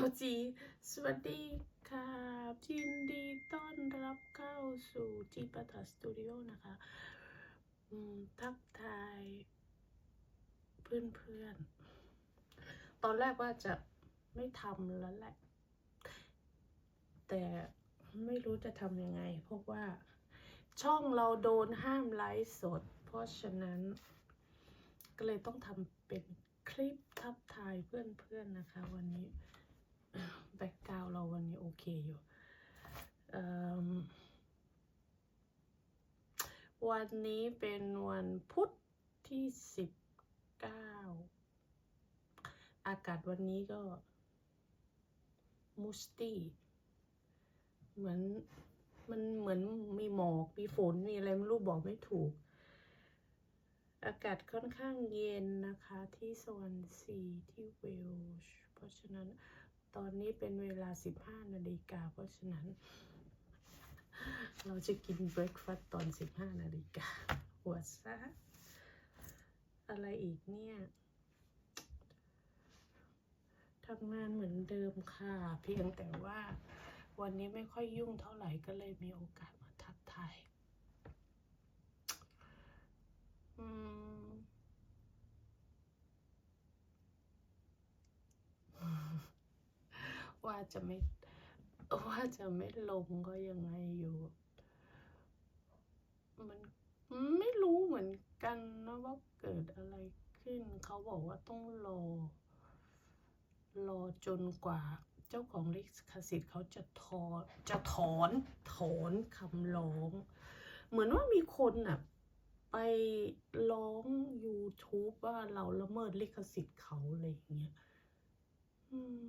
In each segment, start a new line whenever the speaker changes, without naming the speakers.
าวจี สวัสดีครับยินดีต้อนรับเข้าสู่จีปาถาสตูดิโอนะคะทักทาย เพื่อนๆ ตอนแรกว่าจะไม่ทำแล้วแหละ แต่ไม่รู้จะทำยังไง เพราะว่าช่องเราโดนห้ามไลฟ์สด เพราะฉะนั้น ก็เลยต้องทำเป็นคลิปทับทายเพื่อนๆนะคะวันนี้ แบ็กกราวเราวันนี้โอเคอยู่ วันนี้เป็นวันพุธที่สิบเก้าอากาศวันนี้ก็มูสตี้เหมือนมันเหมือนมีหมอก มีฝน มีอะไรไม่รู้บอกไม่ถูก อากาศค่อนข้างเย็นนะคะที่สวรรค์ซีที่เวลช์เพราะฉะนั้น ตอนนี้เป็นเวลา 15 นาฬิกา เพราะฉะนั้น เราจะกินเบรคฟาสต์ตอน 15 นาฬิกา หัวซะอะไรอีกเนี่ยทำงานเหมือนเดิมค่ะ เพียงแต่ว่าวันนี้ไม่ค่อยยุ่งเท่าไหร่ก็เลยมีโอกาสมาทักทายอืม ว่าจะไม่ ว่าจะไม่ลงก็ยังไงอยู่ มันไม่รู้เหมือนกันนะว่าเกิดอะไรขึ้น เขาบอกว่าต้องรอ รอจนกว่าเจ้าของลิขสิทธิ์เขาจะถอนจะถอนถอนคำร้อง เหมือนว่ามีคนอะไปร้อง YouTube ว่าเราละเมิดลิขสิทธิ์เขาอะไรอย่างเงี้ย อืม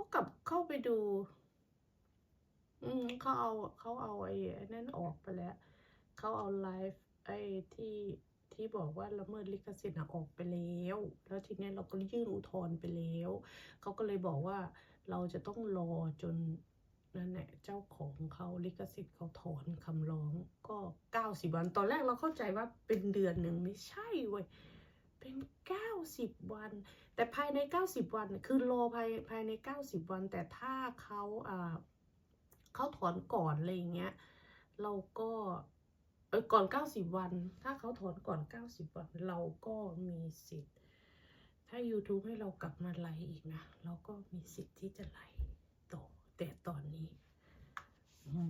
ก็กลับเข้าไปดู อืมเขาเอาเขาเอาไอ้นั่นออกไปแล้วเขาเอาไลฟ์ไอ้ที่ที่บอกว่าละเมิดลิขสิทธิ์ออกไปแล้ว แล้วทีนี้เราก็ยื่นอุทธรณ์ไปแล้ว เขาก็เลยบอกว่าเราจะต้องรอจนนั่นแหละเจ้าของเขาลิขสิทธิ์เขาถอนคำร้องก็เก้าสิบวัน ตอนแรกเราเข้าใจว่าเป็นเดือนหนึ่งไม่ใช่เว้ย เป็นเก้าสิบวัน แต่ภายในเก้าสิบวัน คือรอภายภายในเก้าสิบวัน แต่ถ้าเขาเขาถอนก่อนอะไรอย่างเงี้ย เราก็เออก่อนเก้าสิบวัน ถ้าเขาถอนก่อนเก้าสิบวัน เราก็มีสิทธิ์ ถ้า YouTube ให้เรากลับมาไลฟ์อีกนะ เราก็มีสิทธิ์ที่จะไลฟ์ต่อ แต่ตอนนี้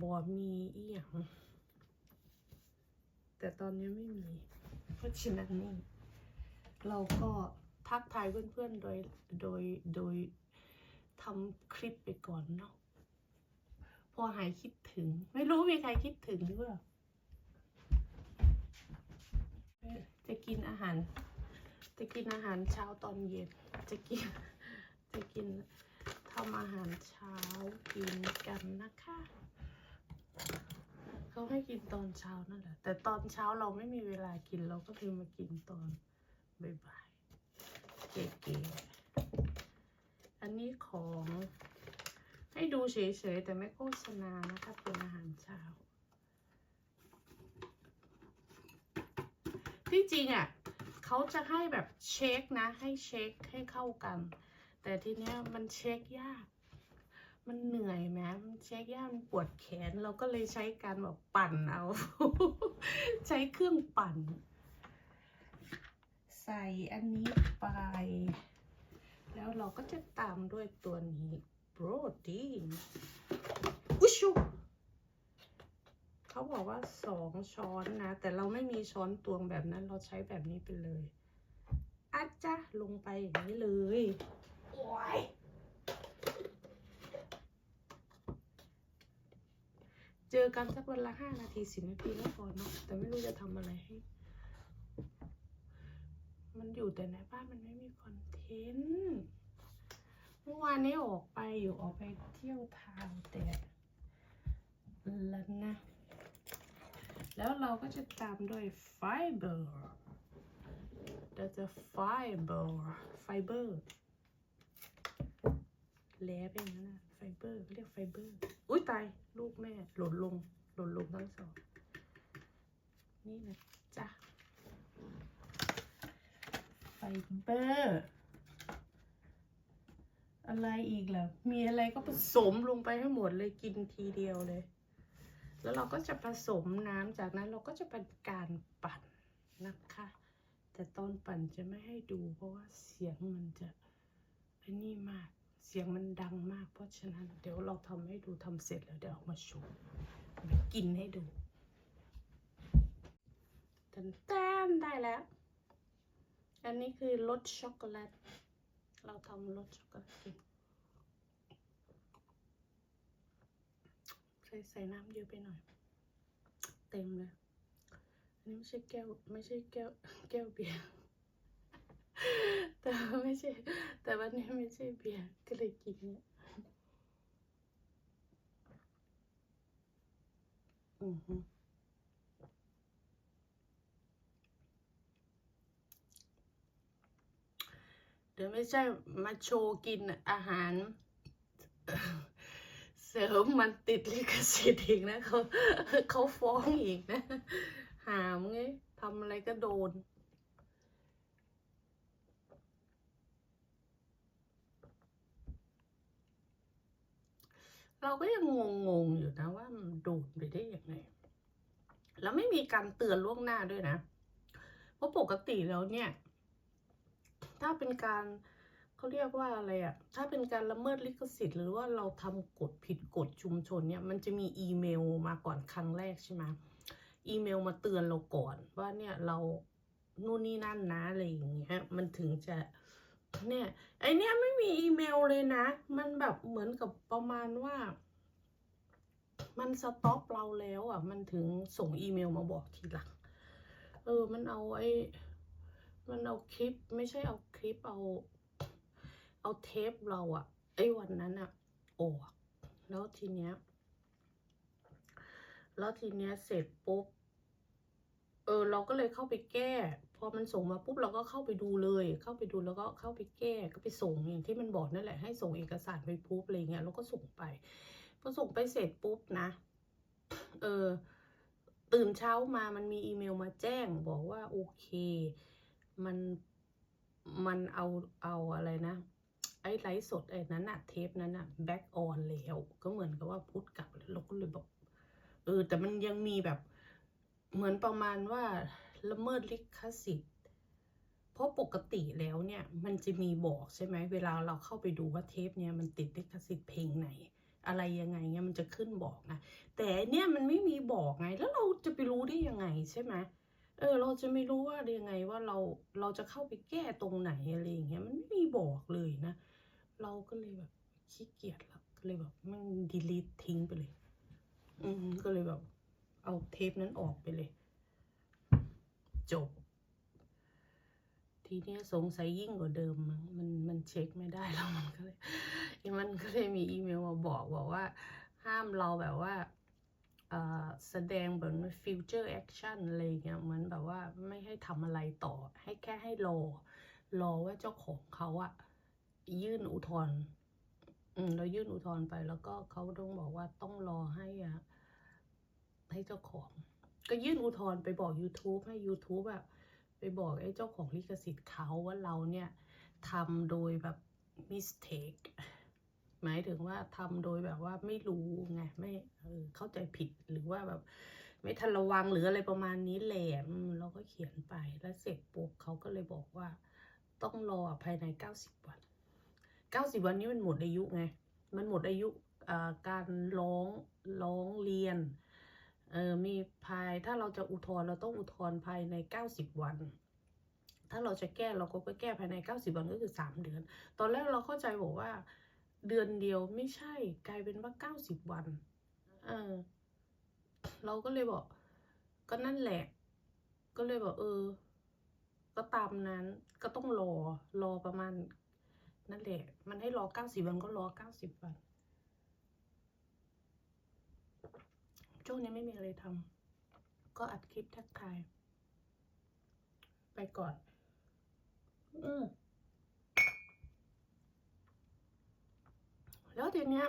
บอมีอีหยังแต่ตอนนี้ไม่มี เพราะฉะนั้นนี่ เราก็ทักทายเพื่อนๆ โดย โดย โดยทำคลิปไปก่อนเนาะ พอหายคิดถึง ไม่รู้มีใครคิดถึงหรือเปล่า จะกินอาหาร จะกินอาหารเช้าตอนเย็น จะกิน จะกินทำอาหารเช้ากินกันนะคะเขาให้กินตอนเช้านั่นแหละ แต่ตอนเช้าเราไม่มีเวลากินเราก็เลยมากินตอน บ่ายๆเก๋ๆอันนี้ของให้ดูเฉยๆ แต่ไม่โฆษณานะคะเป็นอาหารเช้า ที่จริงอะเขาจะให้แบบเช็คนะ ให้เช็คให้เข้ากัน แต่ทีเนี้ยมันเช็คยาก มันเหนื่อยแม้มันเช็คยากมันปวดแขนเราก็เลยใช้การแบบปั่นเอา ใช้เครื่องปั่น ส่อันนี้ไป แล้วเราก็จะตามด้วยตัวนี้โปรตีนอุยชุเขาบอกว่าสองช้อนนะ แต่เราไม่มีช้อนตวงแบบนั้น เราใช้แบบนี้ไปเลยอาจ้ะลงไปอย่างนี้เลยโอ้ยเจอกันสักวันละห้านาทีสิบนาทีก็พอเนาะแต่ไม่รู้จะทำอะไรให้มัน อยู่แต่ในบ้านมันไม่มีคอนเทนต์เมื่อวานนี้ออกไปอยู่ออกไปเที่ยวทางแต่ล้วนะ แล้วเราก็จะตามด้วยไฟเบอร์เราจะไฟเบอร์ไฟเบอร์แล้เป็นงั้นนะไฟเบอร์เรียกไฟเบอร์อุ้ยตายลูกแม่หล่นลงหล่นลงทั้งสองนี่นะจ๊ะ ไฟเบอร์อะไรอีกล่ะ มีอะไรก็ผสมลงไปให้หมดเลยกินทีเดียวเลย แล้วเราก็จะผสมน้ำจากนั้นเราก็จะเป็นการปั่นนะคะ แต่ตอนปั่นจะไม่ให้ดู เพราะว่าเสียงมันจะไอ้นี่มาก เสียงมันดังมาก เพราะฉะนั้น เดี๋ยวเราทำให้ดูทำเสร็จแล้วเดี๋ยวเอามาโชว์มากินให้ดูแตนแตนได้แล้ว อันนี้คือรสช็อกโกแลต เราทำรสช็อกโกแลตกินใส่ใส่น้ำเยอะไปหน่อย เต็มเลย อันนี้ไม่ใช่แก้วไม่ใช่แก้วแก้วเบียร์ แต่ว่าไม่ใช่ แต่วันนี้ไม่ใช่เบียร์ก็เลยกินเนี่ยอือฮึ เดี๋ยวไม่ใช่มาโชว์กินอาหาร เสริมมันติดลิขสิทธิ์อีกนะเขาเขาฟ้องอีกนะ หามไงทำอะไรก็โดนเราก็ยังงงๆอยู่นะว่ามันโดนไปได้ยังไง แล้วไม่มีการเตือนล่วงหน้าด้วยนะ เพราะปกติแล้วเนี่ย ถ้าเป็นการเขาเรียกว่าอะไรอะถ้าเป็นการละเมิดลิขสิทธิ์หรือว่าเราทำกฎผิดกฎชุมชนเนี่ยมันจะมีอีเมลมาก่อนครั้งแรกใช่ไหมอีเมลมาเตือนเราก่อนว่าเนี่ยเรานู่นนี่นั่นนะอะไรอย่างเงี้ยมันถึงจะเนี่ยไอเนี้ยไม่มีอีเมลเลยนะ มันแบบเหมือนกับประมาณว่า มันสต็อปเราแล้วอะ มันถึงส่งอีเมลมาบอกทีหลัง เออ มันเอาไอ มันเอาคลิปไม่ใช่เอาคลิปเอา เอาเทปเราอะไอ้วันนั้นอะออกแล้วทีเนี้ย แล้วทีเนี้ยเสร็จปุ๊บเออเราก็เลยเข้าไปแก้ พอมันส่งมาปุ๊บเราก็เข้าไปดูเลย เข้าไปดูแล้วก็เข้าไปแก้ก็ไปส่งอย่างที่มันบอกนั่นแหละให้ส่งเอกสารไปปุ๊บอะไรเงี้ยแล้วก็ส่งไปพอส่งไปเสร็จปุ๊บนะ เออตื่นเช้ามามันมีอีเมลมาแจ้งบอกว่าโอเค มันมันเอาเอาอะไรนะไอ้ไลฟ์สดไอ้นั้นอะเทปนั้นอะแบ็กออนแล้วก็เหมือนกับว่าพุทธกลับเราก็เลยบอกเออ แต่มันยังมีแบบ เหมือนประมาณว่าละเมิดลิขสิทธิ์ เพราะปกติแล้วเนี่ย มันจะมีบอกใช่ไหมเวลาเราเข้าไปดูว่าเทปเนี่ยมันติดลิขสิทธิ์เพลงไหน อะไรยังไงเนี่ยมันจะขึ้นบอกนะแต่เนี่ยมันไม่มีบอกไง แล้วเราจะไปรู้ได้ยังไงใช่ไหม เออเราจะไม่รู้ว่ายังไงว่าเราเราจะเข้าไปแก้ตรงไหนอะไรอย่างเงี้ยมันไม่มีบอกเลยนะ เราก็เลยแบบขี้เกียจล้วก็เลยแบบมันดีลีททิ้งไปเลย อืมก็เลยแบบ เอาเทปนั้นออกไปเลย จบ ทีเนี้ยสงสัยยิ่งกว่าเดิมมั้งมันมันเช็คไม่ได้แล้วมันก็เลยมันก็เลยมีอีเมลมาบอกบอกว่า ห้ามเราแบบว่า แสดงแบบ future action อะไรอย่างเงี้ยเหมือนแบบว่าไม่ให้ทำอะไรต่อ ให้แค่ให้รอ รอว่าเจ้าของเขาอะยื่นอุทธรณ์เรายื่นอุทธรณ์ไปแล้วก็เขาต้องบอกว่าต้องรอให้อะให้เจ้าของ ก็ยื่นอุทธรณ์ไปบอก YouTube ให้ YouTube อะไปบอกไอ้เจ้าของลิขสิทธิ์เขาว่าเราเนี่ยทำโดยแบบ mistake หมายถึงว่าทำโดยแบบว่าไม่รู้ไงไม่เออเข้าใจผิดหรือว่าแบบ ไม่ทันระวังหรืออะไรประมาณนี้แหละอืมเราก็เขียนไปแล้วเสร็จปุ๊บเขาก็เลยบอกว่า ต้องรอภายในเก้าสิบวันเก้าสิบวันนี้มันหมดอายุไง มันหมดอายุการร้องร้องเรียนเออมีภายถ้าเราจะอุทธรณ์เราต้องอุทธรณ์ภายในเก้าสิบวัน ถ้าเราจะแก้เราก็ไปแก้ภายในเก้าสิบวันก็คือสามเดือน ตอนแรกเราเข้าใจบอกว่า เดือนเดียวไม่ใช่ กลายเป็นว่าเก้าสิบวัน เออ เราก็เลยบอก ก็นั่นแหละ ก็เลยบอกเออ ก็ตามนั้น ก็ต้องรอ รอประมาณ นั่นแหละ มันให้รอเก้าสิบวันก็รอเก้าสิบวัน ช่วงนี้ไม่มีอะไรทำ ก็อัดคลิปทักทาย ไปก่อน อืม แล้วทีเนี้ย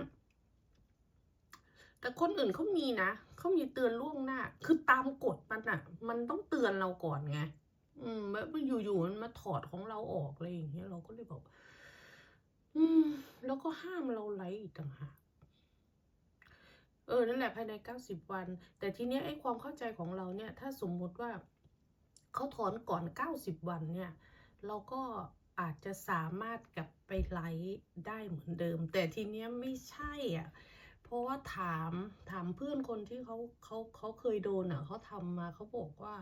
แต่คนอื่นเขามีนะเขามีเตือนล่วงหน้า คือตามกฎมันอะมันต้องเตือนเราก่อนไง อืมแบบอยู่ๆมันมาถอดของเราออกอะไรอย่างเงี้ยเราก็เลยบอก อืม แล้วก็ห้ามเราไลฟ์อีกต่างหากเออ นั่นแหละภายในเก้าสิบวัน แต่ทีเนี้ยไอ้ความเข้าใจของเราเนี่ย ถ้าสมมุติว่าเขาถอนก่อนเก้าสิบวันเนี่ย เราก็ อาจจะสามารถกลับไปไลฟ์ได้เหมือนเดิม แต่ทีเนี้ยไม่ใช่อะเพราะว่าถามถามเพื่อนคนที่เขาเขาเขาเคยโดนอะเขาทำมาเขาบอกว่า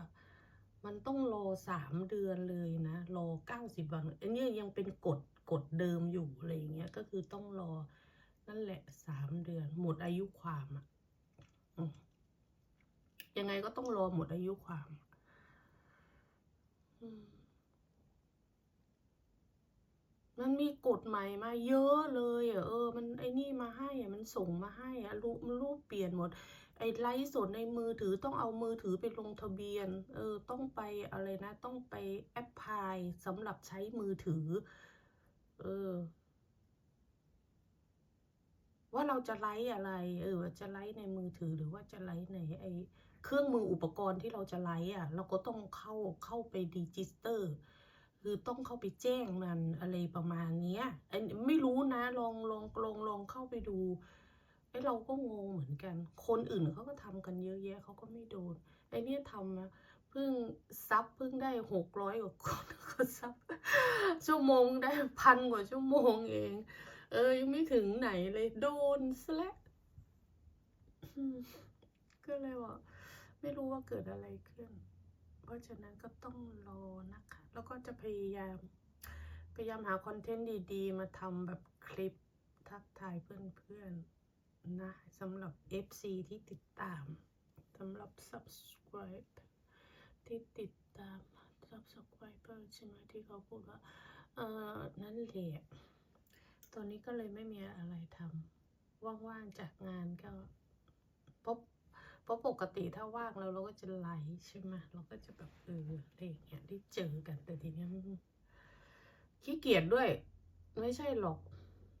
มันต้องรอสามเดือนเลยนะ รอเก้าสิบวันอันนี้ยังเป็นกฎกฎเดิมอยู่อะไรเงี้ยก็คือต้องรอนั่นแหละสามเดือน หมดอายุความอะยังไงก็ต้องรอหมดอายุความ อืม มันมีกฎใหม่มาเยอะเลยอะเออ มันไอ้นี่มาให้อะมันส่งมาให้อะรูปมันรูปเปลี่ยนหมด ไอ้ไลฟ์สดในมือถือต้องเอามือถือไปลงทะเบียน เออ ต้องไปอะไรนะ ต้องไปแอปพลายสำหรับใช้มือถือ เออ ว่าเราจะไลฟ์อะไร เออจะไลฟ์ในมือถือหรือว่าจะไลฟ์ในไอ้เครื่องมืออุปกรณ์ที่เราจะไลฟ์อะ เราก็ต้องเข้าเข้าไปดีจิสเตอร์ คือต้องเข้าไปแจ้งมันอะไรประมาณเนี้ยไม่รู้นะลองลองลองลองเข้าไปดูไอ้เราก็งงเหมือนกัน คนอื่นเขาก็ทำกันเยอะแยะเขาก็ไม่โดนไอ้เนี่ยทำนะเพิ่งซับเพิ่งได้หกร้อยกว่าคนก็ซับชั่วโมงได้พันกว่าชั่วโมงเอง เออยังไม่ถึงไหนเลยโดนซะแล้วก็เลยว่าไม่รู้ว่าเกิดอะไรขึ้น เพราะฉะนั้นก็ต้องรอนะคะ แล้วก็จะพยายาม พยายามหาคอนเทนต์ดีๆ มาทำแบบคลิปทักทายเพื่อนๆนะสำหรับ FC ที่ติดตามสำหรับ subscribe ที่ติดตาม subscriber ใช่ไหมที่เขาพูดว่า เออนั่นแหละตอนนี้ก็เลยไม่มีอะไรทำว่างๆจากงานก็ เพราะปกติถ้าว่างแล้วเราก็จะไลฟ์ใช่ไหมเราก็จะแบบเอออะไรอย่างเงี้ยได้เจอกันแต่ทีเนี้ยขี้เกียจด้วย ไม่ใช่หรอก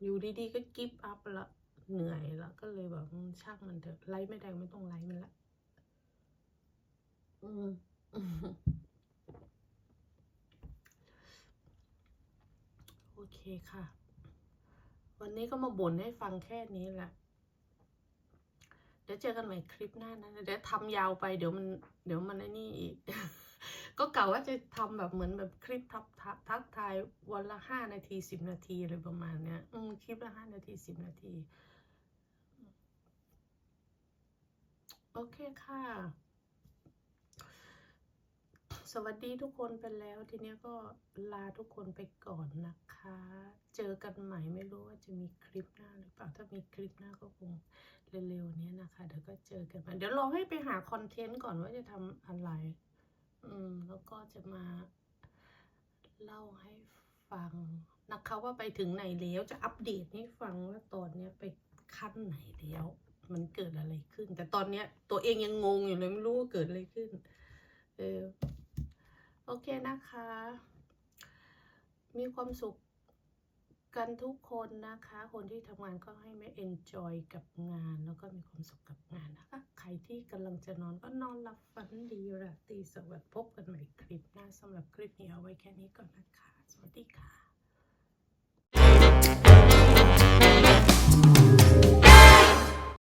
อยู่ดีๆก็กิฟต์อัพละเหนื่อยละก็เลยแบบช่างมันเถอะไลฟ์ไม่ได้ไม่ต้องไลฟ์มันละอืมโอเคค่ะ วันนี้ก็มาบ่นให้ฟังแค่นี้แหละ ดี๋ยวเจอกันใหม่คลิปหน้านะเดี๋ยวทำยาวไปเดี๋ยวมันเดี๋ยวมันไอ้นี่อีก ก็กะว่าจะทำแบบเหมือนแบบคลิปทักทักทักทายวันละห้านาทีสิบนาทีอะไรประมาณเนี้ยอืมคลิปละห้านาทีสิบนาที โอเคค่ะ สวัสดีทุกคนไปแล้ว ทีนี้ก็ลาทุกคนไปก่อนนะคะ เจอกันใหม่ไม่รู้ว่าจะมีคลิปหน้าหรือเปล่า ถ้ามีคลิปหน้าก็คงเร็วๆนี้นะคะ เดี๋ยวก็เจอกันใหม่เดี๋ยวลองให้ไปหาคอนเทนต์ก่อนว่าจะทำอะไร อืม แล้วก็จะมาเล่าให้ฟังนะคะว่าไปถึงไหนแล้วจะอัปเดตให้ฟังว่าตอนเนี้ยไปขั้นไหนแล้ว มันเกิดอะไรขึ้น แต่ตอนเนี้ยตัวเองยังงงอยู่เลยไม่รู้ว่าเกิดอะไรขึ้น เออ โอเคนะคะ มีความสุขกันทุกคนนะคะ คนที่ทำงานก็ให้ไม่เอนจอยกับงาน แล้วก็มีความสุขกับงานนะคะ ใครที่กำลังจะนอนก็นอนหลับฝันดีราตรีสวัสดิ์พบกันใหม่คลิปหน้าสำหรับคลิปนี้เอาไว้แค่นี้ก่อนนะคะ สวัสดีค่ะ